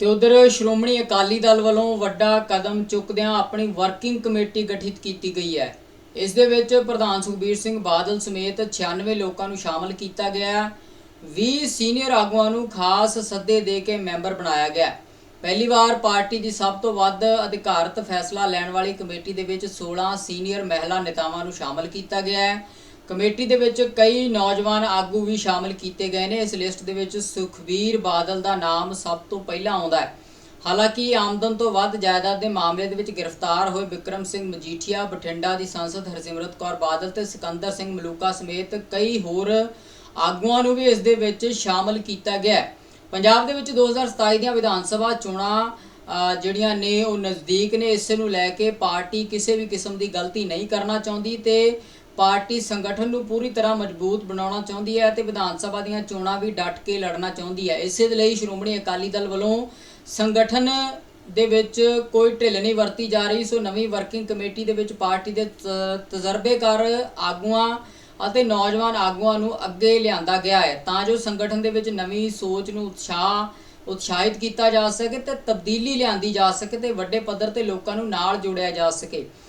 ਤੇ ਉਧਰ ਸ਼੍ਰੋਮਣੀ ਅਕਾਲੀ ਦਲ ਵੱਲੋਂ ਵੱਡਾ ਕਦਮ ਚੁੱਕਦਿਆਂ ਆਪਣੀ ਵਰਕਿੰਗ ਕਮੇਟੀ ਗਠਿਤ ਕੀਤੀ ਗਈ ਹੈ। ਇਸ ਦੇ ਵਿੱਚ ਪ੍ਰਧਾਨ ਸੁਖਬੀਰ ਸਿੰਘ ਬਾਦਲ ਸਮੇਤ 96 ਲੋਕਾਂ ਨੂੰ ਸ਼ਾਮਲ ਕੀਤਾ ਗਿਆ ਹੈ। 20 ਸੀਨੀਅਰ ਆਗੂਆਂ ਨੂੰ ਖਾਸ ਸੱਦੇ ਦੇ ਕੇ ਮੈਂਬਰ ਬਣਾਇਆ ਗਿਆ ਪਹਿਲੀ ਵਾਰ ਪਾਰਟੀ ਦੀ ਸਭ ਤੋਂ ਵੱਧ ਅਧਿਕਾਰਤ ਫੈਸਲਾ ਲੈਣ ਵਾਲੀ ਕਮੇਟੀ ਦੇ ਵਿੱਚ 16 ਸੀਨੀਅਰ ਮਹਿਲਾ ਨੇਤਾਵਾਂ ਨੂੰ ਸ਼ਾਮਲ ਕੀਤਾ ਗਿਆ ਹੈ। ਕਮੇਟੀ ਦੇ ਵਿੱਚ ਕਈ ਨੌਜਵਾਨ ਆਗੂ ਵੀ ਸ਼ਾਮਲ ਕੀਤੇ ਗਏ ਨੇ। ਇਸ ਲਿਸਟ ਦੇ ਵਿੱਚ ਸੁਖਬੀਰ ਬਾਦਲ ਦਾ ਨਾਮ ਸਭ ਤੋਂ ਪਹਿਲਾਂ ਆਉਂਦਾ ਹੈ। ਹਾਲਾਂਕਿ ਆਮਦਨ ਤੋਂ ਵੱਧ ਜਾਇਦਾਦ ਦੇ ਮਾਮਲੇ ਦੇ ਵਿੱਚ ਗ੍ਰਿਫਤਾਰ ਹੋਏ ਵਿਕਰਮ ਸਿੰਘ ਮਜੀਠੀਆ, ਬਠਿੰਡਾ ਦੀ ਸੰਸਦ ਹਰਸਿਮਰਤ ਕੌਰ ਬਾਦਲ ਤੇ ਸਿਕੰਦਰ ਸਿੰਘ ਮਲੂਕਾ ਸਮੇਤ ਕਈ ਹੋਰ ਆਗੂਆਂ ਨੂੰ ਵੀ ਇਸ ਦੇ ਵਿੱਚ ਸ਼ਾਮਲ ਕੀਤਾ ਗਿਆ ਪੰਜਾਬ ਦੇ ਵਿੱਚ 2027 ਦੀਆਂ ਵਿਧਾਨ ਸਭਾ ਚੋਣਾਂ ਜਿਹੜੀਆਂ ਨੇ ਉਹ ਨਜ਼ਦੀਕ ਨੇ। ਇਸ ਨੂੰ ਲੈ ਕੇ ਪਾਰਟੀ ਕਿਸੇ ਵੀ ਕਿਸਮ ਦੀ ਗਲਤੀ ਨਹੀਂ ਕਰਨਾ ਚਾਹੁੰਦੀ ਤੇ ਪਾਰਟੀ ਸੰਗਠਨ ਨੂੰ ਪੂਰੀ ਤਰ੍ਹਾਂ ਮਜ਼ਬੂਤ ਬਣਾਉਣਾ ਚਾਹੁੰਦੀ ਹੈ ਅਤੇ ਵਿਧਾਨ ਸਭਾ ਦੀਆਂ ਚੋਣਾਂ ਵੀ ਡਟ ਕੇ ਲੜਨਾ ਚਾਹੁੰਦੀ ਹੈ। ਇਸੇ ਦੇ ਲਈ ਸ਼੍ਰੋਮਣੀ ਅਕਾਲੀ ਦਲ ਵੱਲੋਂ ਸੰਗਠਨ ਦੇ ਵਿੱਚ ਕੋਈ ਢਿੱਲ ਨਹੀਂ ਵਰਤੀ ਜਾ ਰਹੀ। ਸੋ ਨਵੀਂ ਵਰਕਿੰਗ ਕਮੇਟੀ ਦੇ ਵਿੱਚ ਪਾਰਟੀ ਦੇ ਤ- ਤਜਰਬੇਕਾਰ ਆਗੂਆਂ ਅਤੇ ਨੌਜਵਾਨ ਆਗੂਆਂ ਨੂੰ ਅੱਗੇ ਲਿਆਂਦਾ ਗਿਆ ਹੈ। ਤਾਂ ਜੋ ਸੰਗਠਨ ਦੇ ਵਿੱਚ ਨਵੀਂ ਸੋਚ ਨੂੰ ਉਤਸ਼ਾਹ, ਉਤਸ਼ਾਹਿਤ ਕੀਤਾ ਜਾ ਸਕੇ ਤੇ ਤਬਦੀਲੀ ਲਿਆਂਦੀ ਜਾ ਸਕੇ ਤੇ ਵੱਡੇ ਪੱਧਰ ਤੇ ਲੋਕਾਂ ਨੂੰ ਨਾਲ ਜੋੜਿਆ ਜਾ ਸਕੇ।